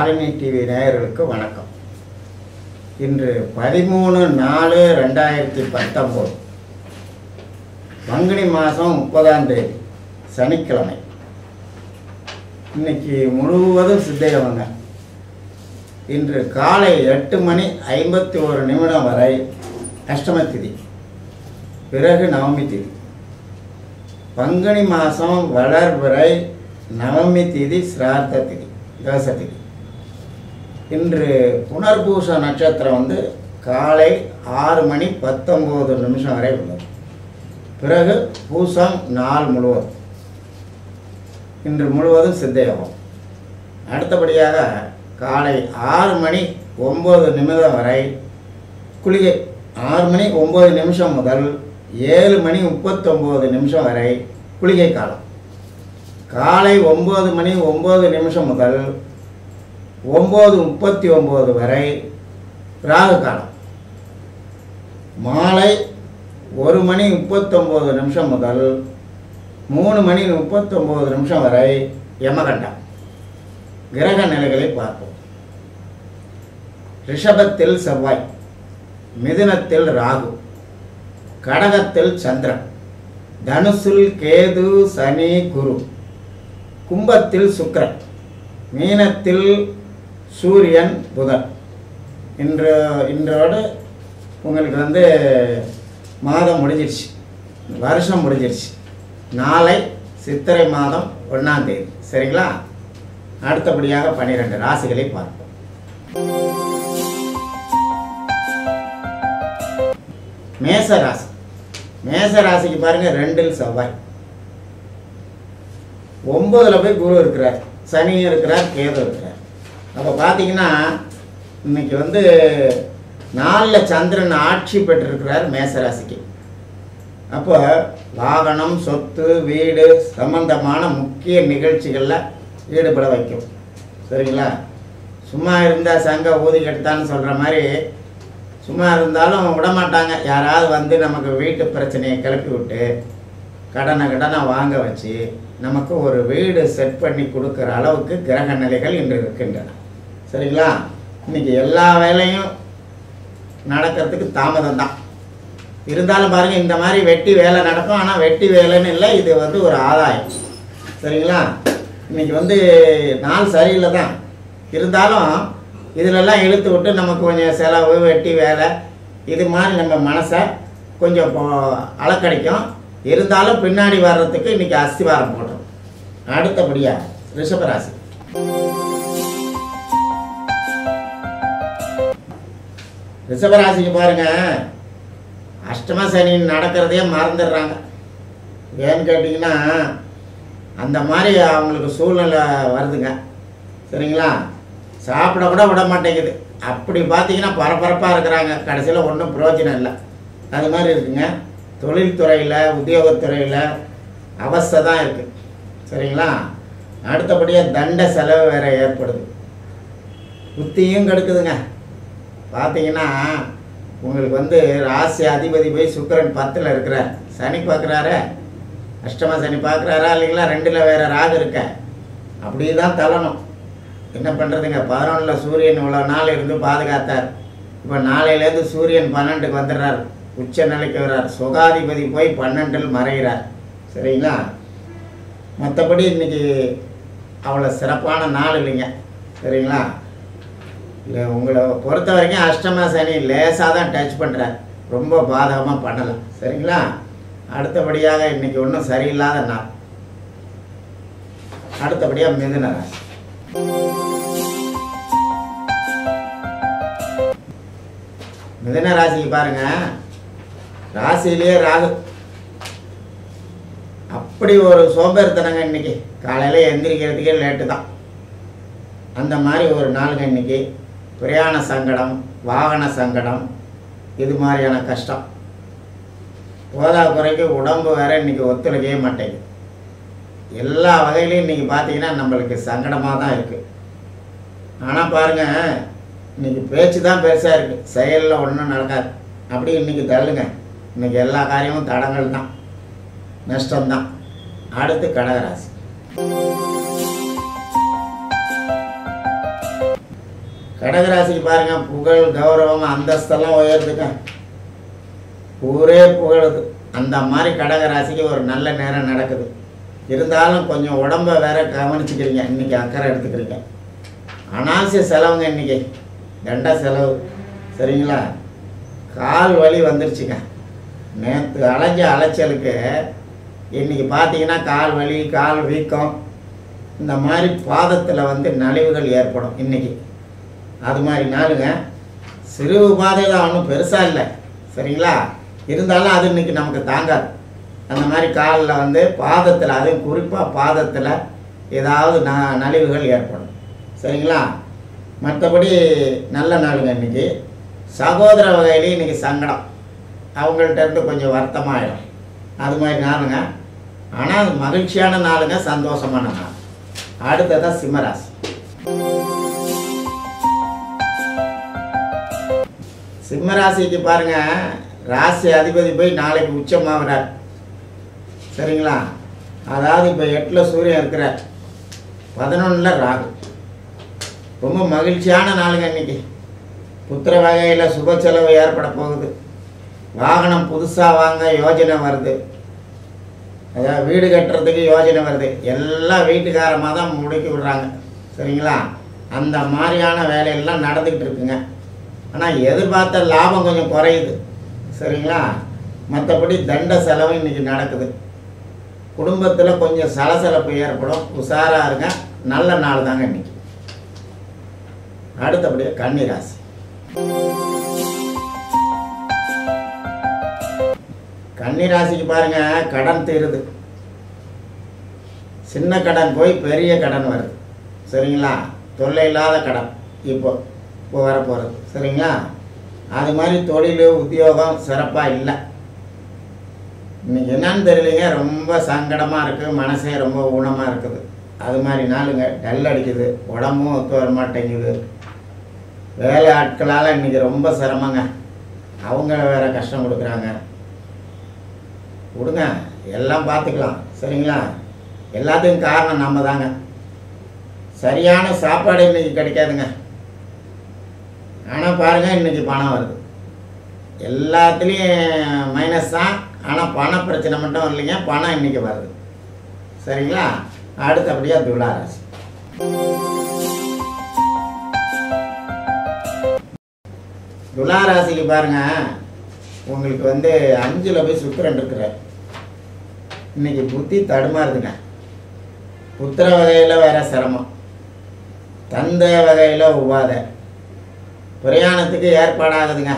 Tharini TV நேயர்களுக்கு வணக்கம். இன்று பதிமூணு நாலு ரெண்டாயிரத்தி பத்தொம்போது. பங்குனி மாதம் முப்பதாம் தேதி சனிக்கிழமை. இன்னைக்கு முழுவதும் சித்தையவங்க இன்று காலை எட்டு மணி ஐம்பத்தி ஒரு நிமிடம் வரை அஷ்டம திதி பிறகு நவமி திதி. பங்குனி மாதம் வளர்பிறை நவமி திதி சிரார்த்த திதி தோச திதி. இன்று புனர்பூச நட்சத்திரம் வந்து காலை ஆறு மணி பத்தொம்போது நிமிஷம் வரை உள்ளது. பிறகு பூசம் நாள் முழுவதும். இன்று முழுவதும் சித்தயோகம். அடுத்தபடியாக காலை ஆறு மணி ஒம்பது நிமிடம் வரை குளிகை ஆறு மணி ஒம்பது நிமிஷம் முதல் ஏழு மணி முப்பத்தொம்போது நிமிஷம் வரை குளிகை காலம். காலை ஒம்பது மணி ஒம்பது நிமிஷம் முதல் ஒம்பது முப்பத்தி ஒம்பது வரை ராகு காலம். மாலை ஒரு மணி முப்பத்தொம்போது நிமிஷம் முதல் மூணு மணி முப்பத்தொம்போது நிமிஷம் வரை யமகண்டம். கிரக நிலைகளை பார்ப்போம். ரிஷபத்தில் செவ்வாய் மிதுனத்தில் ராகு கடகத்தில் சந்திரன் தனுசில் கேது சனி குரு கும்பத்தில் சுக்கிரன் மீனத்தில் சூரியன் புதன். இன்று இன்றோடு உங்களுக்கு வந்து மாதம் முடிஞ்சிருச்சு. வருஷம் முடிஞ்சிருச்சு. நாளை சித்திரை மாதம் ஒன்றாம் தேதி. சரிங்களா? அடுத்தபடியாக பன்னிரெண்டு ராசிகளை பார்ப்போம். மேச ராசி. மேச ராசிக்கு பாருங்க ரெண்டில் செவ்வாய். ஒன்பதுல போய் குரு இருக்கிறார். சனியும் இருக்கிறார் கேது இருக்கிறார். அப்போ பார்த்தீங்கன்னா இன்னைக்கு வந்து நாலில் சந்திரன் ஆட்சி பெற்றிருக்கிறார் மேசராசிக்கு. அப்போ வாகனம் சொத்து வீடு சம்பந்தமான முக்கிய நிகழ்ச்சிகளில் ஈடுபட வைக்கும். சரிங்களா? சும்மா இருந்தால் சங்க ஊதி கெடுத்தான்னு சொல்கிற மாதிரி சும்மா இருந்தாலும் விட மாட்டாங்க யாராவது வந்து நமக்கு வீட்டு பிரச்சனையை கிளப்பி விட்டு கடனை கடனை வாங்க வச்சு நமக்கு ஒரு வீடு செட் பண்ணி கொடுக்குற அளவுக்கு கிரக நிலைகள் இன்று இருக்கின்றன. சரிங்களா? இன்னைக்கு எல்லா வேலையும் நடக்கிறதுக்கு தாமதம் தான். இருந்தாலும் பாருங்கள் இந்த மாதிரி வெட்டி வேலை நடக்கும். ஆனால் வெட்டி வேலைன்னு இல்லை இது வந்து ஒரு ஆதாயம். சரிங்களா? இன்னைக்கு வந்து நாள் சரியில்லை தான். இருந்தாலும் இதிலெல்லாம் இழுத்து விட்டு நமக்கு கொஞ்சம் செலவு வெட்டி வேலை இது மாதிரி நம்ம மனசை கொஞ்சம் அளக்கடிக்கும் இருந்தாலும் பின்னாடி வர்றதுக்கு இன்னைக்கு அஸ்திவாரம் போட்டோம் அடுத்தபடியாக ரிஷபராசி. ரிஷபராசிக்கு பாருங்க அஷ்டம சனி நடக்கிறதையே மறந்துடுறாங்க. ஏன்னு கேட்டிங்கன்னா அந்த மாதிரி அவங்களுக்கு சூழ்நிலை வருதுங்க. சரிங்களா? சாப்பிட கூட விட மாட்டேங்குது. அப்படி பார்த்தீங்கன்னா பரபரப்பாக இருக்கிறாங்க. கடைசியில் ஒன்றும் பிரயோஜனம் இல்லை. அது மாதிரி இருக்குங்க. தொழில்துறையில் உத்தியோகத்துறையில் அவஸ்தை தான் இருக்குது சரிங்களா? அடுத்தபடியாக தண்ட செலவு வேறு ஏற்படுது. புத்தியும் கெடுக்குதுங்க. பார்த்தீங்கன்னா உங்களுக்கு வந்து ராசி அதிபதி போய் சுக்கிரன் பத்தில் இருக்கிறார். சனி பார்க்குறாரு அஷ்டம சனி பார்க்குறாரா இல்லைங்களா? ரெண்டில் வேறு ராகு இருக்க. அப்படி தான் தள்ளணும் என்ன பண்ணுறதுங்க பதினொன்றில் சூரியன் இவ்வளோ நாள் இருந்து பாதுகாத்தார். இப்போ நாளையிலேருந்து சூரியன் பன்னெண்டுக்கு வந்துடுறார். உச்ச நிலைக்கு வர்றார் சுகாதிபதி போய் பன்னெண்டில் மறைகிறார். சரிங்களா? மற்றபடி இன்றைக்கி அவ்வளோ சிறப்பான நாள் இல்லைங்க. சரிங்களா? இல்லை உங்களை பொறுத்த வரைக்கும் அஷ்டம சனி லேசாக தான் டச் பண்ணுறார் ரொம்ப பாதகமாக பண்ணலாம் சரிங்களா? அடுத்தபடியாக இன்றைக்கி ஒன்றும் சரியில்லாத நாள். அடுத்தபடியாக மிதுன ராசி. மிதுன ராசிக்கு பாருங்கள் ராசியிலேயே ராகு. அப்படி ஒரு சோம்பேறித்தனங்க இன்னைக்கு. காலையில் எந்திரிக்கிறதுக்கே லேட்டு தான். அந்த மாதிரி ஒரு நாளுங்க இன்னைக்கு. பிரயாண சங்கடம் வாகன சங்கடம் இது மாதிரியான கஷ்டம். போதா குறைக்கு உடம்பு வேற இன்னைக்கு ஒத்துழைக்கவே மாட்டேங்குது. எல்லா வகையிலையும் இன்னைக்கு பார்த்தீங்கன்னா நம்மளுக்கு சங்கடமாக தான் இருக்குது ஆனால் பாருங்க இன்னைக்கு பேச்சு தான் பெருசாக இருக்குது செயலில் ஒன்றும் நடக்காது. அப்படி இன்னைக்கு தள்ளுங்க. இன்னைக்கு எல்லா காரியமும் தடங்கள் தான். நஷ்டம்தான் அடுத்து கடகராசி. கடகராசிக்கு பாருங்க புகழ் கௌரவம் அந்தஸ்தெல்லாம் உயர்த்துக்க ஊரே புகழுது. அந்த மாதிரி கடகராசிக்கு ஒரு நல்ல நேரம் நடக்குது. இருந்தாலும் கொஞ்சம் உடம்ப வேற கவனிச்சுக்கிறீங்க. இன்னைக்கு அக்கறை எடுத்துக்கிறீங்க. அனாவசிய செலவுங்க இன்னைக்கு. தண்ட செலவு. சரிங்களா? கால் வலி வந்துருச்சுங்க. நேற்று அலைஞ்ச அலைச்சலுக்கு இன்னைக்கு பார்த்தீங்கன்னா கால் வலி கால் வீக்கம் இந்த மாதிரி பாதத்தில் வந்து நலிவுகள் ஏற்படும் இன்றைக்கி அது மாதிரி நாளுங்க. சிறு உபாதை தான் ஒன்றும் பெருசாக இல்லை. சரிங்களா? இருந்தாலும் அது இன்னைக்கு நமக்கு தாங்காது. அந்த மாதிரி காலில் வந்து பாதத்தில் அதுவும் குறிப்பாக பாதத்தில் ஏதாவது ந நலிவுகள் ஏற்படும். சரிங்களா? மற்றபடி நல்ல நாளுங்க இன்னைக்கு. சகோதர வகையிலையும் இன்னைக்கு சங்கடம். அவங்கள்ட்ட இருந்து கொஞ்சம் வருத்தமாயிடும் அது மாதிரி நாளுங்க. ஆனால் மகிழ்ச்சியான நாளுங்க சந்தோஷமான நாள். அடுத்ததான் சிம்மராசி. சிம்மராசிக்கு பாருங்க ராசி அதிபதி போய் நாளைக்கு உச்சமாகிறார். சரிங்களா? அதாவது இப்போ எட்டில் சூரியன் இருக்கிறார். பதினொன்றில் ராகு. ரொம்ப மகிழ்ச்சியான நாளுங்க இன்னைக்கு. புத்திர வகையில் சுப செலவு ஏற்பட போகுது. வாகனம் புதுசாக வாங்க யோஜனை வருது. அதாவது வீடு கட்டுறதுக்கு யோஜனை வருது. எல்லாம் வீட்டுக்காரமாக தான் முடிக்க விடுறாங்க. சரிங்களா? அந்த மாதிரியான வேலையெல்லாம் நடந்துக்கிட்டு இருக்குங்க. ஆனால் எதிர்பார்த்த லாபம் கொஞ்சம் குறையுது. சரிங்களா? மற்றபடி தண்ட செலவு இன்றைக்கி நடக்குது. குடும்பத்தில் கொஞ்சம் சலசலப்பு ஏற்படும். உஷாராக இருங்க. நல்ல நாள் தாங்க இன்னைக்கு. அடுத்தபடியாக கன்னிராசி. கன்னிராசிக்கு பாருங்க கடன் தீருது. சின்ன கடன் போய் பெரிய கடன் வருது. சரிங்களா? தொல்லை இல்லாத கடன் இப்போ இப்போ வரப்போகிறது சரிங்களா? அது மாதிரி தொழில் உத்தியோகம் சிறப்பாக இல்லை. இன்னைக்கு என்னன்னு தெரியலைங்க ரொம்ப சங்கடமாக இருக்குது மனசே ரொம்ப ஊனமாக இருக்குது. அது மாதிரி நாளுங்க டல் அடிக்குது உடம்பும் ஒத்து வர மாட்டேங்குது. வேலை ஆட்களால் இன்றைக்கி ரொம்ப சிரமங்க. அவங்க வேறு கஷ்டம் கொடுக்குறாங்க. விடுங்க எல்லாம் பார்த்துக்கலாம். சரிங்களா? எல்லாத்துக்கும் காரணம் நம்ம தாங்க சரியான சாப்பாடு இன்றைக்கி கிடைக்காதுங்க. ஆனால் பாருங்க இன்னைக்கு பணம் வருது. எல்லாத்துலேயும் மைனஸ் தான். ஆனால் பண பிரச்சனை மட்டும் இல்லைங்க பணம் இன்னைக்கு வருது. சரிங்களா? அடுத்தபடியாக துளாராசி துளாராசிக்கு பாருங்கள் உங்களுக்கு வந்து அஞ்சில் போய் சுக்கிரன் இருக்கிறார். இன்னைக்கு புத்தி தடுமாறுதுங்க புத்திர வகையில் வேற சிரமம். தந்தை வகையில் உபாதை. பிரயாணத்துக்கு ஏற்பாடாகுதுங்க.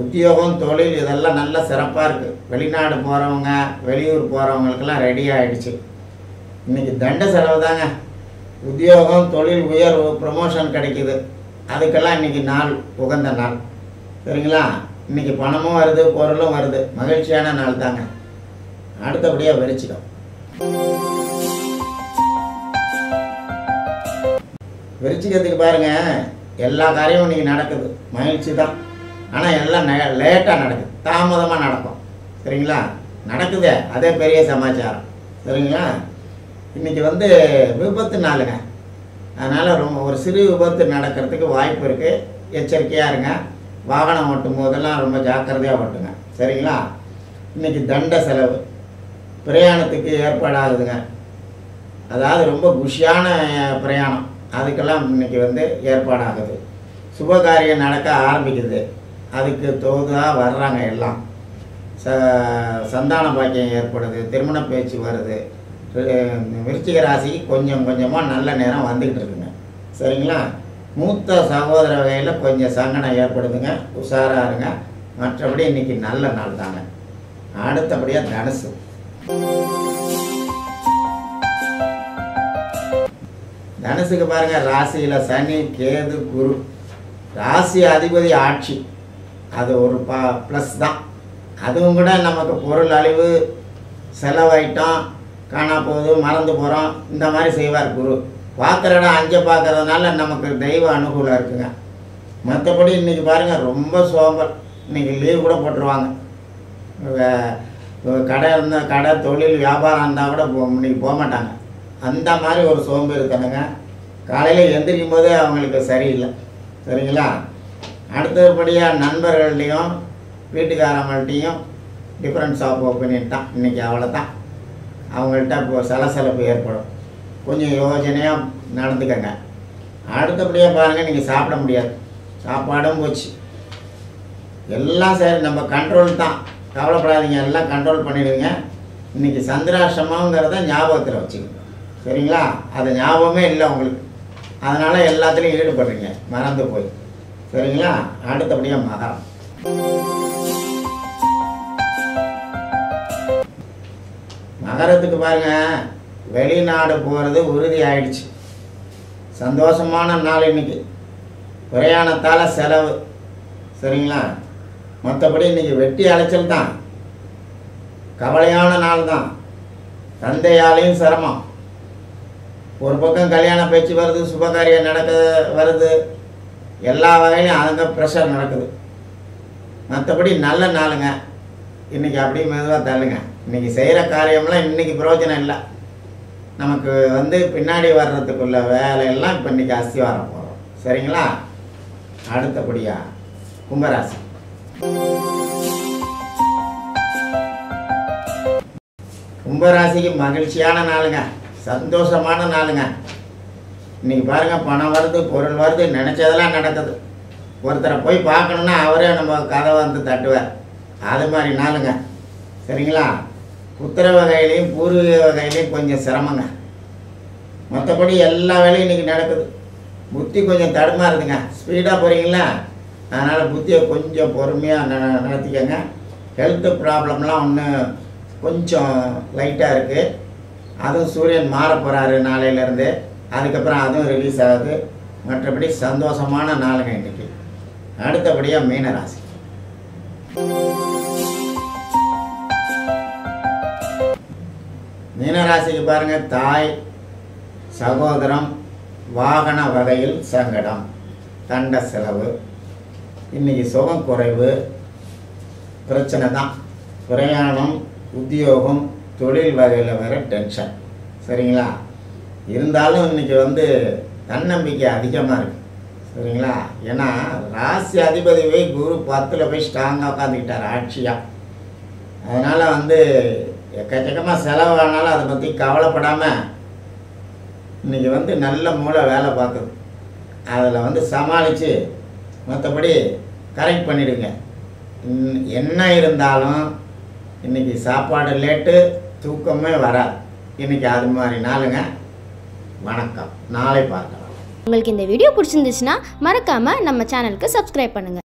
உத்தியோகம் தொழில் இதெல்லாம் நல்ல சிறப்பாக இருக்குது வெளிநாடு போகிறவங்க வெளியூர் போகிறவங்களுக்கெல்லாம் ரெடி ஆகிடுச்சு இன்னைக்கு தண்ட செலவு தாங்க. உத்தியோகம் தொழில் உயர்வு ப்ரமோஷன் கிடைக்குது. அதுக்கெல்லாம் இன்னைக்கு நாள் உகந்த நாள். சரிங்களா? இன்னைக்கு பணமும் வருது பொருளும் வருது. மகிழ்ச்சியான நாள் தாங்க. அடுத்தபடியாக விரிச்சிடும். விரிச்சிக்கிறதுக்கு பாருங்க எல்லா காரியமும் இன்றைக்கி நடக்குது. மகிழ்ச்சி தான். ஆனால் எல்லாம் லேட்டாக நடக்குது. தாமதமாக நடக்கும். சரிங்களா? நடக்குதே. அதே பெரிய சமாச்சாரம். சரிங்களா? இன்றைக்கி வந்து விபத்து நாளுங்க. அதனால் ரொம்ப ஒரு சிறு விபத்து நடக்கிறதுக்கு வாய்ப்பு இருக்குது எச்சரிக்கையாக இருங்க. வாகனம் ஓட்டும் போதெல்லாம் ரொம்ப ஜாக்கிரதையாக ஓட்டுங்க. சரிங்களா? இன்னைக்கு தண்ட செலவு. பிரயாணத்துக்கு ஏற்பாடாகுதுங்க. அதாவது ரொம்ப குஷியான பிரயாணம். அதுக்கெல்லாம் இன்னைக்கு வந்து ஏற்பாடாகுது. சுபகாரியம் நடக்க ஆரம்பிக்குது. அதுக்கு தோதாக வர்றாங்க எல்லாம். ச சந்தான பாக்கியம் ஏற்படுது. திருமண பேச்சு வருது. விருச்சிக ராசிக்கு கொஞ்சம் கொஞ்சமாக நல்ல நேரம் வந்துக்கிட்டு இருக்குங்க. சரிங்களா? மூத்த சகோதர வகையில் கொஞ்சம் சங்கடம் ஏற்படுதுங்க உஷாராக இருங்க. மற்றபடி இன்னைக்கு நல்ல நாள் தாங்க. அடுத்தபடியாக தனுசு. தனுசுக்கு பாருங்க ராசியில் சனி கேது குரு. ராசி அதிபதி ஆட்சி. அது ஒரு ப ப்ளஸ் தான். அதுவும் கூட நமக்கு பொருள் அழிவு செலவாயிட்டோம் காணா போகுது மறந்து போகிறோம் இந்த மாதிரி செய்வார் குரு. பார்க்குற இடம் பார்க்குறதுனால பார்க்கறதுனால நமக்கு தெய்வ அனுகூலம் இருக்குங்க. மற்றபடி இன்றைக்கி பாருங்கள் ரொம்ப சோம்பல். இன்றைக்கி லீவ் கூட போட்டுருவாங்க. கடை இருந்தால் கடை தொழில் வியாபாரம் இருந்தால் கூட போ இன்னைக்கு போக மாட்டாங்க. அந்த மாதிரி ஒரு சோம்பேறித்தனங்க காலையில் எந்திரிக்கும் போதே அவங்களுக்கு சரியில்லை. சரிங்களா? அடுத்தபடியாக நண்பர்கள்ட்டையும் வீட்டுக்காரங்கள்ட்டையும் டிஃப்ரென்ஸ் ஆஃப் ஒப்பீனியன் தான். இன்றைக்கி அவ்வளோதான் அவங்கள்ட்ட இப்போ சலசலப்பு ஏற்படும். கொஞ்சம் யோசனையாக நடந்துக்கங்க. அடுத்தபடியாக பாருங்கள் நீங்கள் சாப்பிட முடியாது. சாப்பாடும் போச்சு. எல்லாம் சரி நம்ம கண்ட்ரோல் தான். கவலைப்படாதீங்க எல்லாம் கண்ட்ரோல் பண்ணிடுவீங்க. இன்றைக்கி சந்திராஷ்டமங்கிறத ஞாபகத்தில் வச்சுக்கோங்க சரிங்களா? அது ஞாபகமே இல்லை உங்களுக்கு. அதனால் எல்லாத்துலேயும் ஈடுபடுறீங்க. மறந்து போய். சரிங்களா? அடுத்தபடியாக மகரம். மகரத்துக்கு பாருங்கள் வெளிநாடு போகிறது உறுதி ஆயிடுச்சு சந்தோஷமான நாள் இன்றைக்கி பிரயாணத்தால் செலவு. சரிங்களா? மற்றபடி இன்றைக்கி வெட்டி அலைச்சல் தான். கவலையான நாள் தான். தந்தையாலையும் சிரமம். ஒரு பக்கம் கல்யாண பேச்சு வருது சுபகாரியம் நடக்க வருது. எல்லா வகையிலும் அங்கே ப்ரெஷர் நடக்குது. மற்றபடி நல்ல நாளுங்க. இன்றைக்கி அப்படியே மெதுவாக தள்ளுங்க. இன்றைக்கி செய்கிற காரியம்லாம் இன்றைக்கி பிரயோஜனம் இல்லை. நமக்கு வந்து பின்னாடி வர்றதுக்குள்ள வேலையெல்லாம் இப்போ இன்றைக்கி வர போகிறோம் சரிங்களா? அடுத்தபடியாக கும்பராசி. கும்பராசிக்கு மகிழ்ச்சியான நாளுங்க. சந்தோஷமான நாளுங்க. இன்னைக்கு பாருங்க பணம் வருது பொருள் வருது நினச்சதெல்லாம் நடக்குது. ஒருத்தரை போய் பார்க்கணுன்னா அவரே நம்ம கதை வந்து தட்டுவார். அது மாதிரி நாளுங்க. சரிங்களா? புத்திர வகையிலையும் பூர்வீக வகையிலையும் கொஞ்சம் சிரமங்க. மற்றபடி எல்லா வேலையும் இன்றைக்கி நடக்குது. புத்தி கொஞ்சம் தடுமாறுதுங்க ஸ்பீடாக போகிறீங்களா அதனால் புத்தியை கொஞ்சம் பொறுமையாக ந நடத்திக்கங்க. ஹெல்த்து ப்ராப்ளம்லாம் ஒன்று கொஞ்சம் லைட்டாக இருக்குது அதுவும் சூரியன் மாற போகிறாரு நாளையிலேருந்து அதுக்கப்புறம் அதுவும் ரிலீஸ் ஆகுது. மற்றபடி சந்தோஷமான நாளுங்க இன்றைக்கி அடுத்தபடியாக மீனராசி. மீனராசிக்கு பாருங்கள் தாய் சகோதரம் வாகன வகையில் சங்கடம் தண்ட செலவு இன்னைக்கு சுகம் குறைவு பிரச்சனை தான். பிரயாணம் உத்தியோகம் தொழில் வகையில் வர டென்ஷன் சரிங்களா? இருந்தாலும் இன்னைக்கு வந்து தன்னம்பிக்கை அதிகமாக இருக்கு. சரிங்களா? ஏன்னா ராசி அதிபதி போய் குரு பத்தில் போய் ஸ்ட்ராங்காக உட்காந்துக்கிட்டார் ஆட்சியாக அதனால் வந்து எக்கச்சக்கமாக செலவானாலும் அதை பற்றி கவலைப்படாமல் இன்னைக்கு வந்து நல்ல மூளை வேலை பார்க்குது. அதில் வந்து சமாளித்து மற்றபடி கரெக்ட் பண்ணிவிடுங்க என்ன இருந்தாலும் இன்னைக்கு சாப்பாடு லேட்டு தூக்கமே வராது. இன்றைக்கி அது மாதிரி நாளுங்க. வணக்கம். நாளை பார்க்கலாம். உங்களுக்கு இந்த வீடியோ பிடிச்சிருந்துச்சுன்னா மறக்காமல் நம்ம சேனலுக்கு சப்ஸ்கிரைப் பண்ணுங்கள்